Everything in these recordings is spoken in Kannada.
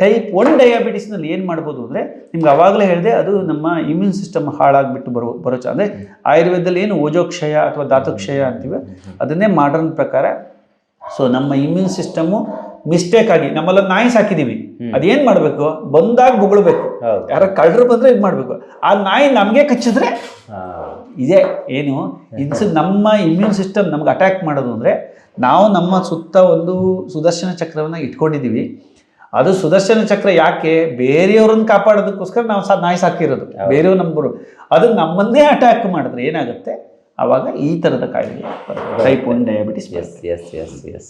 ಟೈಪ್ ಒನ್ ಡಯಾಬಿಟಿಸ್ನಲ್ಲಿ ಏನು ಮಾಡ್ಬೋದು ಅಂದರೆ ನಿಮ್ಗೆ ಅವಾಗಲೇ ಹೇಳಿದೆ ಅದು ನಮ್ಮ ಇಮ್ಯೂನ್ ಸಿಸ್ಟಮ್ ಹಾಳಾಗ್ಬಿಟ್ಟು ಬರೋ ಬರೋ ಚ- ಅಂದರೆ ಆಯುರ್ವೇದದಲ್ಲಿ ಏನು ಓಜೋಕ್ಷಯ ಅಥವಾ ಧಾತುಕ್ಷಯ ಅಂತೀವಿ ಅದನ್ನೇ ಮಾಡರ್ನ್ ಪ್ರಕಾರ. ಸೊ ನಮ್ಮ ಇಮ್ಯೂನ್ ಸಿಸ್ಟಮು ಮಿಸ್ಟೇಕ್ ಆಗಿ ನಮ್ಮಲ್ಲ ನಾಯಿ ಸಾಕಿದೀವಿ. ಅದೇನ್ ಮಾಡಬೇಕು? ಬಂದಾಗ ಬೊಗಳ್ಬೇಕು. ಯಾರ ಕಳ್ಳರು ಬಂದ್ರೆ ಇದು ಮಾಡಬೇಕು. ಆ ನಾಯಿ ನಮಗೆ ಕಚ್ಚಿದ್ರೆ. ಇದೆ ಏನು? ಇನ್ಸ್ ನಮ್ಮ ಇಮ್ಯೂನ್ ಸಿಸ್ಟಮ್ ನಮ್ಗೆ ಅಟ್ಯಾಕ್ ಮಾಡೋದು ಅಂದ್ರೆ ನಾವು ನಮ್ಮ ಸುತ್ತ ಒಂದು ಸುದರ್ಶನ ಚಕ್ರವನ್ನ ಇಟ್ಕೊಂಡಿದ್ದೀವಿ ಅದು ಸುದರ್ಶನ ಚಕ್ರ ಯಾಕೆ? ಬೇರೆಯವ್ರನ್ನ ಕಾಪಾಡೋದಕ್ಕೋಸ್ಕರ ನಾವು ಸಹ ನಾಯಿ ಸಾಕಿರೋದು. ಬೇರೆಯವ್ರು ನಂಬರು ಅದು ನಮ್ಮನ್ನೇ ಅಟ್ಯಾಕ್ ಮಾಡಿದ್ರೆ ಏನಾಗುತ್ತೆ? ಆವಾಗ ಈ ಥರದ ಕಾಯಿಲೆ ಟೈಪ್ ಒನ್ ಡಯಾಬಿಟಿಸ್ ಎಸ್ ಎಸ್ ಎಸ್ ಎಸ್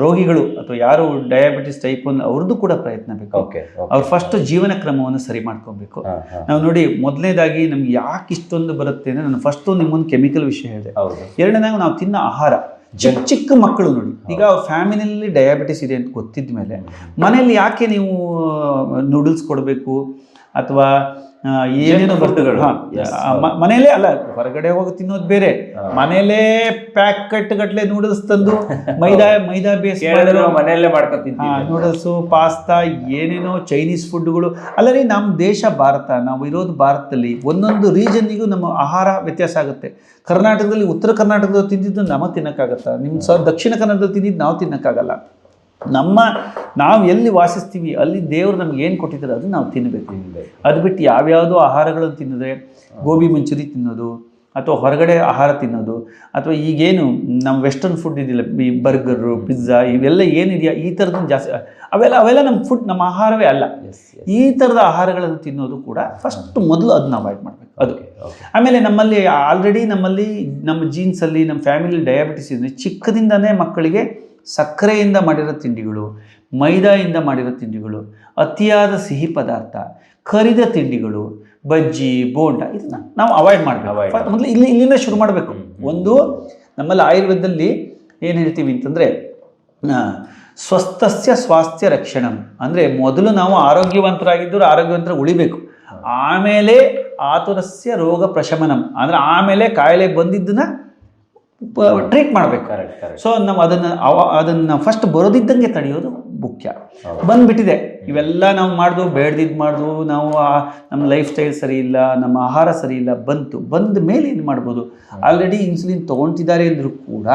ರೋಗಿಗಳು ಅಥವಾ ಯಾರು ಡಯಾಬಿಟಿಸ್ ಟೈಪ್ ಒನ್ ಅವ್ರದ್ದು ಕೂಡ ಪ್ರಯತ್ನ ಬೇಕು. ಓಕೆ ಅವ್ರು ಫಸ್ಟ್ ಜೀವನ ಕ್ರಮವನ್ನು ಸರಿ ಮಾಡ್ಕೊಬೇಕು. ನಾವು ನೋಡಿ ಮೊದಲನೇದಾಗಿ ನಮ್ಗೆ ಯಾಕೆ ಇಷ್ಟೊಂದು ಬರುತ್ತೆ ಅಂದರೆ ನಾನು ಫಸ್ಟು ನಿಮ್ಮೊಂದು ಕೆಮಿಕಲ್ ವಿಷಯ ಹೇಳಿದೆ. ಎರಡನೇದಾಗಿ ನಾವು ತಿನ್ನೋ ಆಹಾರ. ಚಿಕ್ಕ ಚಿಕ್ಕ ಮಕ್ಕಳು ನೋಡಿ. ಈಗ ಫ್ಯಾಮಿಲಿಯಲ್ಲಿ ಡಯಾಬಿಟಿಸ್ ಇದೆ ಅಂತ ಗೊತ್ತಿದ್ದ ಮೇಲೆ ಮನೆಯಲ್ಲಿ ಯಾಕೆ ನೀವು ನೂಡಲ್ಸ್ ಕೊಡಬೇಕು? ಅಥವಾ ಏನೇನೋ ವಸ್ತುಗಳು ಮನೆಯಲ್ಲೇ ಅಲ್ಲ ಹೊರಗಡೆ ಹೋಗಿ ತಿನ್ನೋದು ಬೇರೆ. ಮನೆಯಲ್ಲೇ ಪ್ಯಾಕೆಟ್ ಗಟ್ಲೆ ನೂಡಲ್ಸ್ ತಂದು ಮೈದಾ ಮೈದಾ ಬೇಸ್ ಮನೆಯಲ್ಲೇ ಮಾಡ್ಕೊತೀನಿ ನೂಡಲ್ಸು ಪಾಸ್ತಾ ಏನೇನೋ ಚೈನೀಸ್ ಫುಡ್ಗಳು ಅಲ್ಲರಿ ನಮ್ಮ ದೇಶ ಭಾರತ ನಾವು ಇರೋದು ಭಾರತದಲ್ಲಿ ಒಂದೊಂದು ರೀಜನ್ನಿಗೂ ನಮ್ಮ ಆಹಾರ ವ್ಯತ್ಯಾಸ ಆಗುತ್ತೆ. ಕರ್ನಾಟಕದಲ್ಲಿ ಉತ್ತರ ಕರ್ನಾಟಕದಲ್ಲಿ ತಿಂದಿದ್ದು ನಮಗೆ ತಿನ್ನಕ್ಕಾಗತ್ತ? ನಿಮ್ಮ ಸ ದಕ್ಷಿಣ ಕನ್ನಡದಲ್ಲಿ ತಿಂದಿದ್ದು ನಾವು ತಿನ್ನಕ್ಕಾಗಲ್ಲ. ನಮ್ಮ ನಾವು ಎಲ್ಲಿ ವಾಸಿಸ್ತೀವಿ ಅಲ್ಲಿ ದೇವರು ನಮ್ಗೆ ಏನು ಕೊಟ್ಟಿದ್ದಾರೆ ಅದನ್ನ ನಾವು ತಿನ್ನಬೇಕು ಅದು ಬಿಟ್ಟು ಯಾವ್ಯಾವುದೋ ಆಹಾರಗಳನ್ನು ತಿನ್ನಿದ್ರೆ ಗೋಬಿ ಮಂಚೂರಿ ತಿನ್ನೋದು ಅಥವಾ ಹೊರಗಡೆ ಆಹಾರ ತಿನ್ನೋದು ಅಥವಾ ಈಗೇನು ನಮ್ಮ ವೆಸ್ಟರ್ನ್ ಫುಡ್ ಇದಿಲ್ಲ ಈ ಬರ್ಗರು ಪಿಜ್ಜಾ ಇವೆಲ್ಲ ಏನಿದೆಯಾ ಈ ಥರದ್ದು ಜಾಸ್ತಿ ಅವೆಲ್ಲ ಅವೆಲ್ಲ ನಮ್ಮ ಫುಡ್ ನಮ್ಮ ಆಹಾರವೇ ಅಲ್ಲ. ಈ ಥರದ ಆಹಾರಗಳನ್ನು ತಿನ್ನೋದು ಕೂಡ ಫಸ್ಟ್ ಮೊದಲು ಅದನ್ನ ಅವಾಯ್ಡ್ ಮಾಡಬೇಕು. ಅದು. ಆಮೇಲೆ ನಮ್ಮಲ್ಲಿ ಆಲ್ರೆಡಿ ನಮ್ಮಲ್ಲಿ ನಮ್ಮ ಜೀನ್ಸಲ್ಲಿ ನಮ್ಮ ಫ್ಯಾಮಿಲಿ ಡಯಾಬಿಟಿಸ್ ಇದೆ ಚಿಕ್ಕದಿಂದನೇ ಮಕ್ಕಳಿಗೆ ಸಕ್ಕರೆಯಿಂದ ಮಾಡಿರೋ ತಿಂಡಿಗಳು ಮೈದಾಯಿಂದ ಮಾಡಿರೋ ತಿಂಡಿಗಳು ಅತಿಯಾದ ಸಿಹಿ ಪದಾರ್ಥ ಕರಿದ ತಿಂಡಿಗಳು ಬಜ್ಜಿ ಬೋಂಡ ಇದನ್ನ ನಾವು ಅವಾಯ್ಡ್ ಮಾಡಬೇಕು. ಮೊದಲು ಇಲ್ಲಿ ಇಲ್ಲಿಂದ ಶುರು ಮಾಡಬೇಕು. ಒಂದು ನಮ್ಮಲ್ಲಿ ಆಯುರ್ವೇದದಲ್ಲಿ ಏನು ಹೇಳ್ತೀವಿ ಅಂತಂದರೆ ಸ್ವಸ್ಥಸ್ಯ ಸ್ವಾಸ್ಥ್ಯ ರಕ್ಷಣಂ. ಅಂದರೆ ಮೊದಲು ನಾವು ಆರೋಗ್ಯವಂತರಾಗಿದ್ದರೂ ಆರೋಗ್ಯವಂತರ ಉಳಿಬೇಕು. ಆಮೇಲೆ ಆತುರಸ್ಯ ರೋಗ ಪ್ರಶಮನಂ. ಅಂದರೆ ಆಮೇಲೆ ಕಾಯಿಲೆ ಬಂದಿದ್ದನ್ನ ಟ್ರೀಟ್ ಮಾಡಬೇಕು. ಸೊ ನಾವು ಅದನ್ನು ಅವ ಅದನ್ನು ಫಸ್ಟ್ ಬರೋದಿದ್ದಂಗೆ ತಡೆಯೋದು ಮುಖ್ಯ. ಬಂದ್ಬಿಟ್ಟಿದೆ. ಇವೆಲ್ಲ ನಾವು ಮಾಡಿದ್ವು ಬೇಡ್ದಿದ್ದು ಮಾಡಿದ್ವು ನಾವು ನಮ್ಮ ಲೈಫ್ ಸ್ಟೈಲ್ ಸರಿ ಇಲ್ಲ ನಮ್ಮ ಆಹಾರ ಸರಿ ಇಲ್ಲ ಬಂತು. ಬಂದ ಮೇಲೆ ಏನು ಮಾಡ್ಬೋದು? ಆಲ್ರೆಡಿ ಇನ್ಸುಲಿನ್ ತೊಗೊಳ್ತಿದ್ದಾರೆ ಅಂದರೂ ಕೂಡ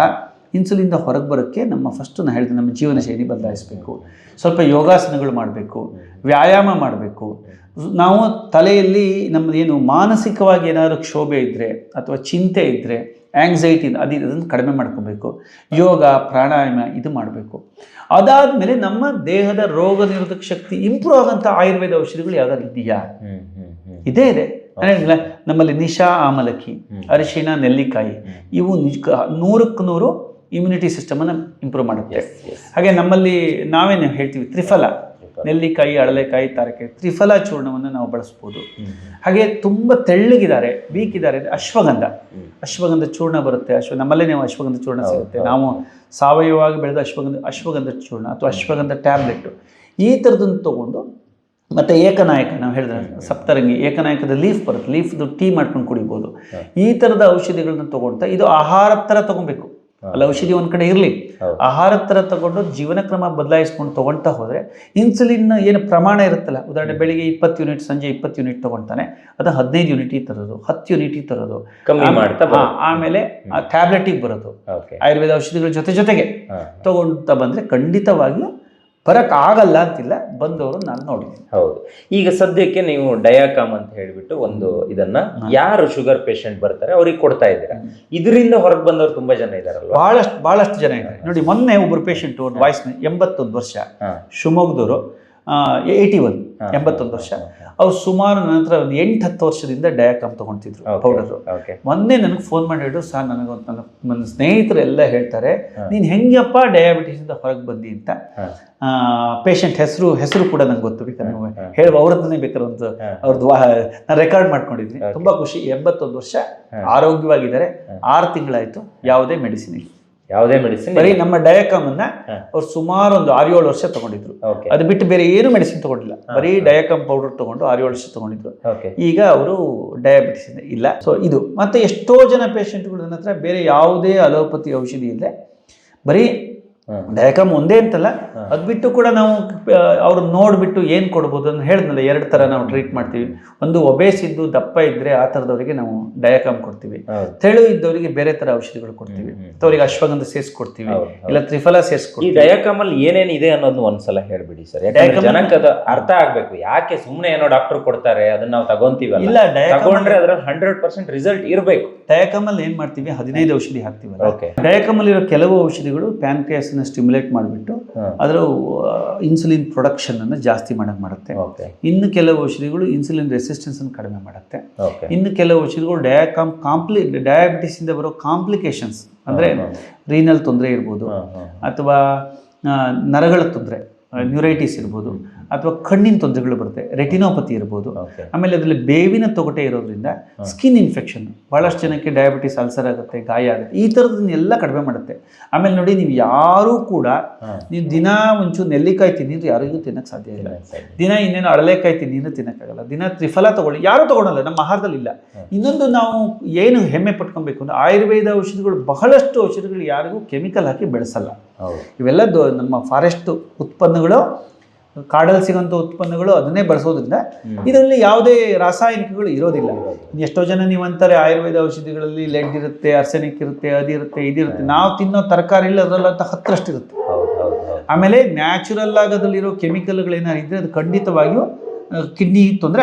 ಇನ್ಸುಲಿಂದ ಹೊರಗೆ ಬರೋಕ್ಕೆ ನಮ್ಮ ಫಸ್ಟು ನಾನು ಹೇಳಿದೆ ನಮ್ಮ ಜೀವನ ಶೈಲಿ ಬದಲಾಯಿಸಬೇಕು. ಸ್ವಲ್ಪ ಯೋಗಾಸನಗಳು ಮಾಡಬೇಕು. ವ್ಯಾಯಾಮ ಮಾಡಬೇಕು. ನಾವು ತಲೆಯಲ್ಲಿ ನಮ್ಮದೇನು ಏನು ಮಾನಸಿಕವಾಗಿ ಏನಾದರೂ ಕ್ಷೋಭೆ ಇದ್ದರೆ ಅಥವಾ ಚಿಂತೆ ಇದ್ದರೆ ಆ್ಯಂಗ್ಸೈಟಿ ಅದು ಅದನ್ನು ಕಡಿಮೆ ಮಾಡ್ಕೋಬೇಕು. ಯೋಗ ಪ್ರಾಣಾಯಾಮ ಇದು ಮಾಡಬೇಕು. ಅದಾದಮೇಲೆ ನಮ್ಮ ದೇಹದ ರೋಗ ನಿರೋಧಕ ಶಕ್ತಿ ಇಂಪ್ರೂವ್ ಆಗೋಂಥ ಆಯುರ್ವೇದ ಔಷಧಿಗಳು ಯಾವ್ದಾದ್ರು ಇದೆಯಾ? ಇದೇ ಇದೆ. ಅಂದ್ರೆ ನಮ್ಮಲ್ಲಿ ನಿಶಾ ಆಮಲಕ್ಕಿ ಅರಿಶಿಣ ನೆಲ್ಲಿಕಾಯಿ ಇವು ನಿಜ ನೂರಕ್ಕೆ ನೂರು ಇಮ್ಯುನಿಟಿ ಸಿಸ್ಟಮನ್ನು ಇಂಪ್ರೂವ್ ಮಾಡುತ್ತೆ. ಹಾಗೆ ನಮ್ಮಲ್ಲಿ ನಾವೇನು ಹೇಳ್ತೀವಿ? ತ್ರಿಫಲ. ನೆಲ್ಲಿಕಾಯಿ ಅಳಲೆಕಾಯಿ ತಾರಕೆ ತ್ರಿಫಲ ಚೂರ್ಣವನ್ನು ನಾವು ಬಳಸ್ಬೋದು. ಹಾಗೆ ತುಂಬ ತೆಳ್ಳಗಿದ್ದಾರೆ ವೀಕ್ ಇದ್ದಾರೆ ಅಂದ್ರೆ ಅಶ್ವಗಂಧ. ಅಶ್ವಗಂಧ ಚೂರ್ಣ ಬರುತ್ತೆ. ಅಶ್ವ ನಮ್ಮಲ್ಲೇ ನೀವು ಅಶ್ವಗಂಧ ಚೂರ್ಣ ಸಿಗುತ್ತೆ. ನಾವು ಸಾವಯವವಾಗಿ ಬೆಳೆದ ಅಶ್ವಗಂಧ ಅಶ್ವಗಂಧ ಚೂರ್ಣ ಅಥವಾ ಅಶ್ವಗಂಧ ಟ್ಯಾಬ್ಲೆಟ್. ಈ ಥರದನ್ನು ತೊಗೊಂಡು ಮತ್ತು ಏಕನಾಯಕ ನಾವು ಹೇಳಿದ್ರೆ ಸಪ್ತರಂಗಿ ಏಕನಾಯಕದ ಲೀಫ್ ಬರುತ್ತೆ. ಲೀಫ್ದು ಟೀ ಮಾಡ್ಕೊಂಡು ಕುಡಿಬೋದು. ಈ ಥರದ ಔಷಧಿಗಳನ್ನ ತೊಗೊಳ್ತಾ ಇದು ಆಹಾರ ಥರ ತೊಗೊಬೇಕು. ಅಲ್ಲ ಔಷಧಿ ಒಂದ್ ಕಡೆ ಇರಲಿ. ಆಹಾರ ತರ ತಗೊಂಡು ಜೀವನ ಕ್ರಮ ಬದಲಾಯಿಸ್ಕೊಂಡು ತೊಗೊಳ್ತಾ ಹೋದ್ರೆ ಇನ್ಸುಲಿನ್ ಏನು ಪ್ರಮಾಣ ಇರುತ್ತಲ್ಲ ಉದಾಹರಣೆ ಬೆಳಿಗ್ಗೆ ಇಪ್ಪತ್ತು ಯೂನಿಟ್ ಸಂಜೆ ಇಪ್ಪತ್ತು ಯೂನಿಟ್ ತಗೊಂತಾನೆ ಅದು ಹದಿನೈದು ಯೂನಿಟಿ ತರೋದು ಹತ್ತು ಯೂನಿಟಿ ತರೋದು ಆಮೇಲೆ ಆ ಟ್ಯಾಬ್ಲೆಟಿಗೆ ಬರೋದು. ಆಯುರ್ವೇದ ಔಷಧಿಗಳ ಜೊತೆ ಜೊತೆಗೆ. ತಗೊಳ್ತಾ ಬಂದರೆ ಖಂಡಿತವಾಗಿಯೂ ಬರಕ್ ಆಗಲ್ಲ ಅಂತಿಲ್ಲ ಬಂದವರು ನಾನು ನೋಡಿದ್ದೀನಿ. ಹೌದು. ಈಗ ಸದ್ಯಕ್ಕೆ ನೀವು ಡಯಾಕಾಮ್ ಅಂತ ಹೇಳಿಬಿಟ್ಟು ಒಂದು ಇದನ್ನ ಯಾರು ಶುಗರ್ ಪೇಷಂಟ್ ಬರ್ತಾರೆ ಅವ್ರಿಗೆ ಕೊಡ್ತಾ ಇದ್ದೀರಾ? ಇದರಿಂದ ಹೊರಗೆ ಬಂದವರು ತುಂಬಾ ಜನ ಇದ್ದಾರೆ ಬಹಳಷ್ಟು ಬಹಳಷ್ಟು ಜನ ಇದ್ದಾರೆ. ನೋಡಿ ಮೊನ್ನೆ ಒಬ್ಬರು ಪೇಷಂಟ್ ಒಂದು ವಾಯ್ಸ್ ಎಂಬತ್ತೊಂದು ವರ್ಷ. ಶಿವಮೊಗ್ಗದವರು ಏಯ್ಟಿ ಒನ್ ಎಂಬತ್ತೊಂದು ವರ್ಷ. ಅವ್ರು ಸುಮಾರು ನಂತರ ಒಂದು ಎಂಟು ಹತ್ತು ವರ್ಷದಿಂದ ಡಯಾಕಾಮ್ ತೊಗೊಳ್ತಿದ್ರು ಪೌಡರು ಮೊನ್ನೆ ನನಗೆ ಫೋನ್ ಮಾಡಿ ಹೇಳಿದ್ರು ಸರ್ ನನಗೆ ನನ್ನ ನನ್ನ ಸ್ನೇಹಿತರು ಎಲ್ಲ ಹೇಳ್ತಾರೆ ನೀನು ಹೆಂಗಪ್ಪ ಡಯಾಬಿಟಿಸಿಂದ ಹೊರಗೆ ಬಂದಿ ಅಂತ? ಪೇಷಂಟ್ ಹೆಸರು ಹೆಸರು ಕೂಡ ನಂಗೆ ಗೊತ್ತು ಬೇಕಾದ್ರೆ ಹೇಳುವ ಅವ್ರದ್ದನ್ನೇ ಬೇಕಾದ್ರೆ ಒಂದು ಅವ್ರದ್ದು ನಾನು ರೆಕಾರ್ಡ್ ಮಾಡ್ಕೊಂಡಿದ್ದೀನಿ ತುಂಬ ಖುಷಿ. ಎಂಬತ್ತೊಂದು ವರ್ಷ ಆರೋಗ್ಯವಾಗಿದ್ದಾರೆ. ಆರು ತಿಂಗಳಾಯಿತು ಯಾವುದೇ ಮೆಡಿಸಿನ್ ಇಲ್ಲ. ಯಾವುದೇ ಮೆಡಿಸಿನ್ ಬರೀ ನಮ್ಮ ಡಯಾಕಾಮನ್ನ ಅವ್ರು ಸುಮಾರು ಒಂದು ಆರು ಏಳು ವರ್ಷ ತಗೊಂಡಿದ್ರು. ಅದು ಬಿಟ್ಟು ಬೇರೆ ಏನು ಮೆಡಿಸಿನ್ ತಗೊಂಡಿಲ್ಲ. ಬರೀ ಡಯಾಕಾಮ್ ಪೌಡರ್ ತಗೊಂಡು ಆರು ಏಳು ವರ್ಷ ತಗೊಂಡಿದ್ರು. ಈಗ ಅವರು ಡಯಾಬಿಟಿಸ್ ಇಲ್ಲ. ಸೊ ಇದು. ಮತ್ತೆ ಎಷ್ಟೋ ಜನ ಪೇಷಂಟ್ಗಳು ನನ್ನ ಹತ್ರ ಬೇರೆ ಯಾವುದೇ ಅಲೋಪತಿ ಔಷಧಿ ಇಲ್ಲದೆ ಬರೀ ಹ್ಮ್. ಒಂದೇ ಅಂತಲ್ಲ ಅದು ಬಿಟ್ಟು ಕೂಡ ನಾವು ಅವ್ರನ್ನ ನೋಡ್ಬಿಟ್ಟು ಏನು ಕೊಡ್ಬೋದು ಅಂತ ಹೇಳಿದ್ನಲ್ಲ ಎರಡು ಥರ ನಾವು ಟ್ರೀಟ್ ಮಾಡ್ತೀವಿ. ಒಂದು ಒಬೇಸ್ ಇದ್ದು ದಪ್ಪ ಇದ್ದರೆ ಆ ಥರದವರಿಗೆ ನಾವು ಡಯಾಕಾಮ್ ಕೊಡ್ತೀವಿ. ತೆಳು ಇದ್ದವರಿಗೆ ಬೇರೆ ಥರ ಔಷಧಿಗಳು ಕೊಡ್ತೀವಿ. ಅವರಿಗೆ ಅಶ್ವಗಂಧ ಸೇರಿಸ್ಕೊಡ್ತೀವಿ ಇಲ್ಲ ತ್ರಿಫಲ ಸೇರಿಸ್ಕೊಡ್ತೀವಿ ಅಲ್ಲಿ ಏನೇನ್ ಇದೆ ಅನ್ನೋದನ್ನ ಒಂದ್ಸಲ ಹೇಳ್ಬಿಡಿ ಸರ್. ಜನಕ್ಕೆ ಅದು ಅರ್ಥ ಆಗಬೇಕು. ಯಾಕೆ ಸುಮ್ಮನೆ ಏನೋ ಡಾಕ್ಟರ್ ಕೊಡ್ತಾರೆ ಅದನ್ನ ನಾವು ತಗೊಂತೀವಿ ಇಲ್ಲ ತಗೊಂಡ್ರೆ ಅದ್ರಲ್ಲಿ ಹಂಡ್ರೆಡ್ ಪರ್ಸೆಂಟ್ ರಿಸಲ್ಟ್ ಇರ್ಬೇಕು. ಅಲ್ಲಿ ಏನು ಮಾಡ್ತೀವಿ? ಹದಿನೈದು ಔಷಧಿ ಹಾಕ್ತೀವಿ ಓಕೆ. ಅಲ್ಲಿರೋ ಕೆಲವು ಔಷಧಿಗಳು ಪ್ಯಾನ್ಕ್ರಿಯಾಸನ್ನ ಸ್ಟಿಮ್ಯುಲೇಟ್ ಮಾಡಿಬಿಟ್ಟು. ಅದರ ಇನ್ಸುಲಿನ್ ಪ್ರೊಡಕ್ಷನ್ ಅನ್ನು ಜಾಸ್ತಿ ಮಾಡಕ್ ಮಾಡುತ್ತೆ. ಇನ್ನು ಕೆಲವು ಔಷಧಿಗಳು ಇನ್ಸುಲಿನ್ ರೆಸಿಸ್ಟೆನ್ಸ್ ಅನ್ನು ಕಡಿಮೆ ಮಾಡುತ್ತೆ. ಇನ್ನು ಕೆಲವು ಔಷಧಿಗಳು ಡಯಾಕಾಮ್ ಕಾಂಪ್ಲಿ ಡಯಾಬಿಟಿಸ್ ಇಂದ ಬರೋ ಕಾಂಪ್ಲಿಕೇಶನ್ಸ್ ಅಂದ್ರೆ ರೀನಲ್ ತೊಂದರೆ ಇರ್ಬೋದು ಅಥವಾ ನರಗಳ ತೊಂದರೆ ನ್ಯೂರೈಟಿಸ್ ಇರ್ಬೋದು. ಅಥವಾ ಕಣ್ಣಿನ ತೊಂದರೆಗಳು ಬರುತ್ತೆ ರೆಟಿನೋಪತಿ ಇರ್ಬೋದು. ಆಮೇಲೆ ಅದರಲ್ಲಿ ಬೇವಿನ ತೊಗಟೆ ಇರೋದ್ರಿಂದ ಸ್ಕಿನ್ ಇನ್ಫೆಕ್ಷನ್ ಭಾಳಷ್ಟು ಜನಕ್ಕೆ ಡಯಾಬಿಟಿಸ್ ಅಲ್ಸರ್ ಆಗುತ್ತೆ ಗಾಯ ಆಗುತ್ತೆ ಈ ಥರದನ್ನೆಲ್ಲ ಕಡಿಮೆ ಮಾಡುತ್ತೆ. ಆಮೇಲೆ ನೋಡಿ ನೀವು ಯಾರೂ ಕೂಡ ನೀವು ದಿನ ಒಂಚೂರು ನೆಲ್ಲಿಕಾಯಿ ತಿನ್ನಿದ್ರೆ ಯಾರಿಗೂ ತಿನ್ನಕ್ಕೆ ಸಾಧ್ಯ ಇಲ್ಲ. ದಿನ ಇನ್ನೇನು ಅಳಲೆಕಾಯಿ ತಿನ್ನಿದ್ರೆ ತಿನ್ನೋಕ್ಕಾಗಲ್ಲ. ದಿನ ತ್ರಿಫಲ ತಗೊಳ್ಳಿ ಯಾರೂ ತಗೊಳಲ್ಲ ನಮ್ಮ ಆಹಾರದಲ್ಲಿ ಇಲ್ಲ. ಇನ್ನೊಂದು ನಾವು ಏನು ಹೆಮ್ಮೆ ಪಟ್ಕೊಬೇಕು ಅಂದ್ರೆ ಆಯುರ್ವೇದ ಔಷಧಿಗಳು ಬಹಳಷ್ಟು ಔಷಧಿಗಳು ಯಾರಿಗೂ ಕೆಮಿಕಲ್ ಹಾಕಿ ಬೆಳೆಸಲ್ಲ. ಇವೆಲ್ಲ ನಮ್ಮ ಫಾರೆಸ್ಟ್ ಉತ್ಪನ್ನಗಳು ಕಾಡಲ್ಲಿ ಸಿಗೋಂಥ ಉತ್ಪನ್ನಗಳು ಅದನ್ನೇ ಬಳಸೋದ್ರಿಂದ ಇದರಲ್ಲಿ ಯಾವುದೇ ರಾಸಾಯನಿಕಗಳು ಇರೋದಿಲ್ಲ. ಎಷ್ಟೋ ಜನ ನೀವು ಅಂತಾರೆ ಆಯುರ್ವೇದ ಔಷಧಿಗಳಲ್ಲಿ ಲೆಡ್ ಇರುತ್ತೆ ಅರ್ಸೆನಿಕ್ ಇರುತ್ತೆ ಅದಿರುತ್ತೆ ಇದಿರುತ್ತೆ ನಾವು ತಿನ್ನೋ ತರಕಾರಿಯಲ್ಲಿ ಅದರಲ್ಲಂತ ಹತ್ತರಷ್ಟು ಇರುತ್ತೆ. ಆಮೇಲೆ ನ್ಯಾಚುರಲ್ ಆಗಿ ಅದರಲ್ಲಿರೋ ಕೆಮಿಕಲ್ಗಳೇನಾದ್ರು ಇದ್ರೆ ಅದು ಖಂಡಿತವಾಗಿಯೂ ಕಿಡ್ನಿ ತೊಂದರೆ